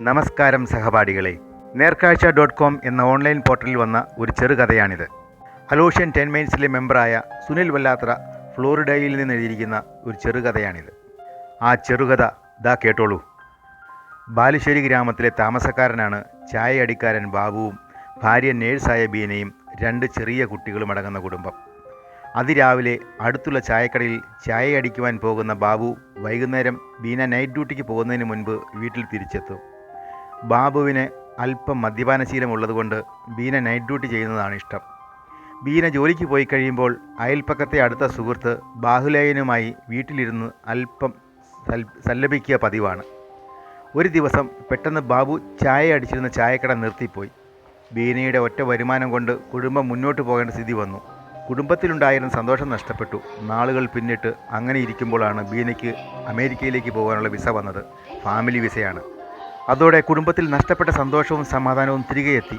നമസ്കാരം സഹപാഠികളെ. Nerkazhcha dot com എന്ന ഓൺലൈൻ പോർട്ടലിൽ വന്ന ഒരു ചെറുകഥയാണിത്. ഹലോഷ്യൻ ടെൻമെയിൻസിലെ മെമ്പറായ സുനിൽ വല്ലാത്ര ഫ്ലോറിഡയിൽ നിന്ന് എഴുതിയിരിക്കുന്ന ഒരു ചെറുകഥയാണിത്. ആ ചെറുകഥ ദാ കേട്ടോളൂ. ബാലുശ്ശേരി ഗ്രാമത്തിലെ താമസക്കാരനാണ് ചായയടിക്കാരൻ ബാബുവും ഭാര്യ നേഴ്സായ ബീനയും രണ്ട് ചെറിയ കുട്ടികളും അടങ്ങുന്ന കുടുംബം. അതിരാവിലെ അടുത്തുള്ള ചായക്കടയിൽ ചായ അടിക്കുവാൻ പോകുന്ന ബാബു വൈകുന്നേരം ബീന നൈറ്റ് ഡ്യൂട്ടിക്ക് പോകുന്നതിന് മുൻപ് വീട്ടിൽ തിരിച്ചെത്തും. ബാബുവിന് അല്പം മദ്യപാനശീലമുള്ളതുകൊണ്ട് ബീന നൈറ്റ് ഡ്യൂട്ടി ചെയ്യുന്നതാണ് ഇഷ്ടം. ബീന ജോലിക്ക് പോയി കഴിയുമ്പോൾ അയൽപ്പക്കത്തെ അടുത്ത സുഹൃത്ത് ബാഹുലേയനുമായി വീട്ടിലിരുന്ന് അല്പം സല്ലപിക്കുക പതിവാണ്. ഒരു ദിവസം പെട്ടെന്ന് ബാബു ചായ അടിച്ചിരുന്ന ചായക്കട നിർത്തിപ്പോയി. ബീനയുടെ ഒറ്റ വരുമാനം കൊണ്ട് കുടുംബം മുന്നോട്ട് പോകേണ്ട സ്ഥിതി വന്നു. കുടുംബത്തിലുണ്ടായിരുന്ന സന്തോഷം നഷ്ടപ്പെട്ടു. നാളുകൾ പിന്നിട്ട് അങ്ങനെ ഇരിക്കുമ്പോഴാണ് ബീനയ്ക്ക് അമേരിക്കയിലേക്ക് പോകാനുള്ള വിസ വന്നത്. ഫാമിലി വിസയാണ്. അതോടെ കുടുംബത്തിൽ നഷ്ടപ്പെട്ട സന്തോഷവും സമാധാനവും തിരികെ എത്തി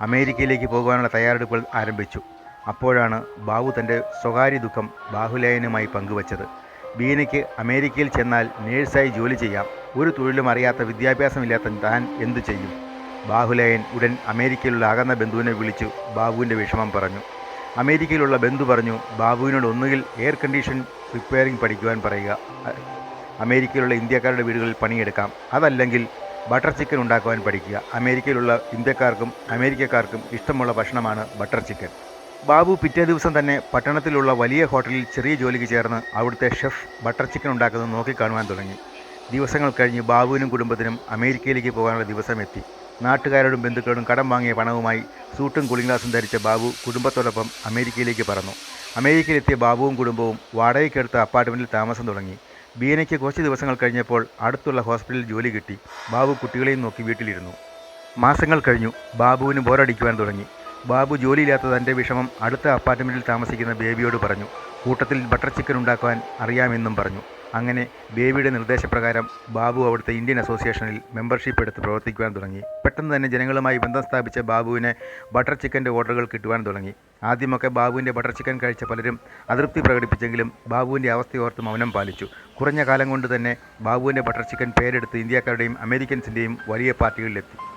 അമേരിക്കയിലേക്ക് പോകുവാനുള്ള തയ്യാറെടുപ്പുകൾ ആരംഭിച്ചു. അപ്പോഴാണ് ബാബു തന്റെ സ്വകാര്യ ദുഃഖം ബാഹുലേയനുമായി പങ്കുവച്ചത്. ബീനയ്ക്ക് അമേരിക്കയിൽ ചെന്നാൽ നേഴ്സായി ജോലി ചെയ്യാം. ഒരു തൊഴിലും അറിയാത്ത വിദ്യാഭ്യാസമില്ലാത്ത താൻ എന്തു ചെയ്യും? ബാഹുലയൻ ഉടൻ അമേരിക്കയിലുള്ള അകന്ന ബന്ധുവിനെ വിളിച്ചു ബാബുവിന്റെ വിഷമം പറഞ്ഞു. അമേരിക്കയിലുള്ള ബന്ധു പറഞ്ഞു ബാബുവിനോട് ഒന്നുകിൽ എയർ കണ്ടീഷൻ റിപ്പയറിംഗ് പഠിക്കുവാൻ പറയുക. അമേരിക്കയിലുള്ള ഇന്ത്യക്കാരുടെ വീടുകളിൽ പണിയെടുക്കാം. അതല്ലെങ്കിൽ ബട്ടർ ചിക്കൻ ഉണ്ടാക്കുവാൻ പഠിക്കുക. അമേരിക്കയിലുള്ള ഇന്ത്യക്കാർക്കും അമേരിക്കക്കാർക്കും ഇഷ്ടമുള്ള ഭക്ഷണമാണ് ബട്ടർ ചിക്കൻ. ബാബു പിറ്റേ ദിവസം തന്നെ പട്ടണത്തിലുള്ള വലിയ ഹോട്ടലിൽ ചെറിയ ജോലിക്ക് ചേർന്ന് അവിടുത്തെ ഷെഫ് ബട്ടർ ചിക്കൻ ഉണ്ടാക്കുന്നത് നോക്കിക്കാണുവാൻ തുടങ്ങി. ദിവസങ്ങൾ കഴിഞ്ഞ് ബാബുവിനും കുടുംബത്തിനും അമേരിക്കയിലേക്ക് പോകാനുള്ള ദിവസം എത്തി. നാട്ടുകാരോടും ബന്ധുക്കളോടും കടം വാങ്ങിയ പണവുമായി സൂട്ടും കൂളിംഗ് ഗ്ലാസും ധരിച്ച ബാബു കുടുംബത്തോടൊപ്പം അമേരിക്കയിലേക്ക് പറന്നു. അമേരിക്കയിലെത്തിയ ബാബുവും കുടുംബവും വാടകയ്ക്കെടുത്ത അപ്പാർട്ട്മെന്റിൽ താമസം തുടങ്ങി. ബീനയ്ക്ക് കുറച്ച് ദിവസങ്ങൾ കഴിഞ്ഞപ്പോൾ അടുത്തുള്ള ഹോസ്പിറ്റലിൽ ജോലി കിട്ടി. ബാബു കുട്ടികളെയും നോക്കി വീട്ടിലിരുന്നു. മാസങ്ങൾ കഴിഞ്ഞു. ബാബുവിന് ബോറടിക്കുവാൻ തുടങ്ങി. ബാബു ജോലിയില്ലാത്ത തന്റെ വിഷമം അടുത്ത അപ്പാർട്ട്മെന്റിൽ താമസിക്കുന്ന ബേബിയോട് പറഞ്ഞു. കൂട്ടത്തിൽ ബട്ടർ ചിക്കൻ ഉണ്ടാക്കുവാൻ അറിയാമെന്നും പറഞ്ഞു. അങ്ങനെ ബേബിയുടെ നിർദ്ദേശപ്രകാരം ബാബു അവിടുത്തെ ഇന്ത്യൻ അസോസിയേഷനിൽ മെമ്പർഷിപ്പ് എടുത്ത് പ്രവർത്തിക്കുവാൻ തുടങ്ങി. പെട്ടെന്ന് തന്നെ ജനങ്ങളുമായി ബന്ധം സ്ഥാപിച്ച ബാബുവിനെ ബട്ടർ ചിക്കന്റെ ഓർഡറുകൾ കിട്ടുവാൻ തുടങ്ങി. ആദ്യമൊക്കെ ബാബുവിന്റെ ബട്ടർ ചിക്കൻ കഴിച്ച പലരും അതൃപ്തി പ്രകടിപ്പിച്ചെങ്കിലും ബാബുവിന്റെ അവസ്ഥയോർത്ത് മൗനം പാലിച്ചു. കുറഞ്ഞ കാലം കൊണ്ട് തന്നെ ബാബുവിന്റെ ബട്ടർ ചിക്കൻ പേരെടുത്ത് ഇന്ത്യക്കാരുടെയും അമേരിക്കൻസിന്റെയും വലിയ പാർട്ടികളിലെത്തി.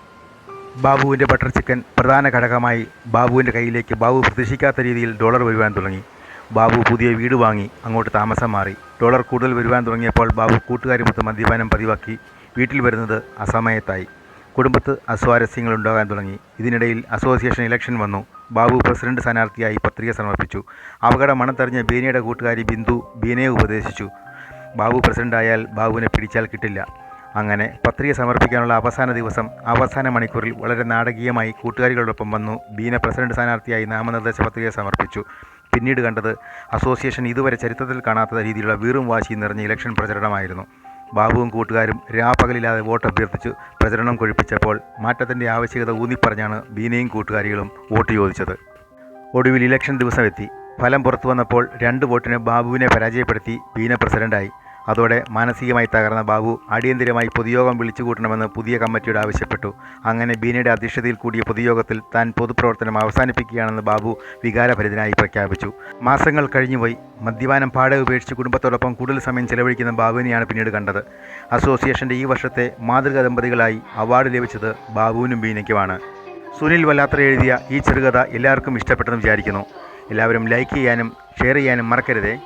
ബാബുവിന്റെ ബട്ടർ ചിക്കൻ പ്രധാന ഘടകമായി ബാബുവിന്റെ കയ്യിലേക്ക് ബാബു പ്രതീക്ഷിക്കാത്ത രീതിയിൽ ഡോളർ വരുവാൻ തുടങ്ങി. ബാബു പുതിയ വീട് വാങ്ങി അങ്ങോട്ട് താമസം മാറി. ഡോളർ കൂടുതൽ വരുവാൻ തുടങ്ങിയപ്പോൾ ബാബു കൂട്ടുകാരുമൊത്ത് മദ്യപാനം പതിവാക്കി വീട്ടിൽ വരുന്നത് അസമയത്തായി. കുടുംബത്ത് അസ്വാരസ്യങ്ങൾ ഉണ്ടാകാൻ തുടങ്ങി. ഇതിനിടയിൽ അസോസിയേഷൻ ഇലക്ഷൻ വന്നു. ബാബു പ്രസിഡന്റ് സ്ഥാനാർത്ഥിയായി പത്രിക സമർപ്പിച്ചു. അപകട മണത്തെറിഞ്ഞ ബീനയുടെ കൂട്ടുകാരി ബിന്ദു ബീനയെ ഉപദേശിച്ചു. ബാബു പ്രസിഡന്റായാൽ ബാബുവിനെ പിടിച്ചാൽ കിട്ടില്ല. അങ്ങനെ പത്രിക സമർപ്പിക്കാനുള്ള അവസാന ദിവസം അവസാന മണിക്കൂറിൽ വളരെ നാടകീയമായി കൂട്ടുകാരികളോടൊപ്പം വന്നു. ബീന പ്രസിഡന്റ് സ്ഥാനാർത്ഥിയായി നാമനിർദ്ദേശ പത്രിക സമർപ്പിച്ചു. പിന്നീട് കണ്ടത് അസോസിയേഷൻ ഇതുവരെ ചരിത്രത്തിൽ കാണാത്ത രീതിയിലുള്ള വീറും വാശിയും നിറഞ്ഞ ഇലക്ഷൻ പ്രചരണമായിരുന്നു. ബാബുവും കൂട്ടുകാരും രാപ്പകലില്ലാതെ വോട്ട് അഭ്യർത്ഥിച്ചു. പ്രചരണം കൊഴിപ്പിച്ചപ്പോൾ മാറ്റത്തിന്റെ ആവശ്യകത ഊന്നിപ്പറഞ്ഞാണ് ബീനയും കൂട്ടുകാരികളും വോട്ട് ചോദിച്ചത്. ഒടുവിൽ ഇലക്ഷൻ ദിവസം എത്തി ഫലം പുറത്തു വന്നപ്പോൾ രണ്ട് വോട്ടിന് ബാബുവിനെ പരാജയപ്പെടുത്തി ബീന പ്രസിഡന്റായി. അതോടെ മാനസികമായി തകർന്ന ബാബു അടിയന്തിരമായി പൊതുയോഗം വിളിച്ചു കൂട്ടണമെന്ന് പുതിയ കമ്മിറ്റിയോട് ആവശ്യപ്പെട്ടു. അങ്ങനെ ബീനയുടെ അധ്യക്ഷതയിൽ കൂടിയ പൊതുയോഗത്തിൽ താൻ പൊതുപ്രവർത്തനം അവസാനിപ്പിക്കുകയാണെന്ന് ബാബു വികാരഭരിതനായി പ്രഖ്യാപിച്ചു. മാസങ്ങൾ കഴിഞ്ഞുപോയി. മദ്യപാനം പാടെ ഉപേക്ഷിച്ച് കുടുംബത്തോടൊപ്പം കൂടുതൽ സമയം ചെലവഴിക്കുന്ന ബാബുവിനെയാണ് പിന്നീട് കണ്ടത്. അസോസിയേഷന്റെ ഈ വർഷത്തെ മാതൃക ദമ്പതികളായി അവാർഡ് ലഭിച്ചത് ബാബുവിനും ബീനയ്ക്കുമാണ്. സുനിൽ വല്ലാത്ര എഴുതിയ ഈ ചെറുകഥ എല്ലാവർക്കും ഇഷ്ടപ്പെട്ടെന്ന് വിചാരിക്കുന്നു. എല്ലാവരും ലൈക്ക് ചെയ്യാനും ഷെയർ ചെയ്യാനും മറക്കരുതേ.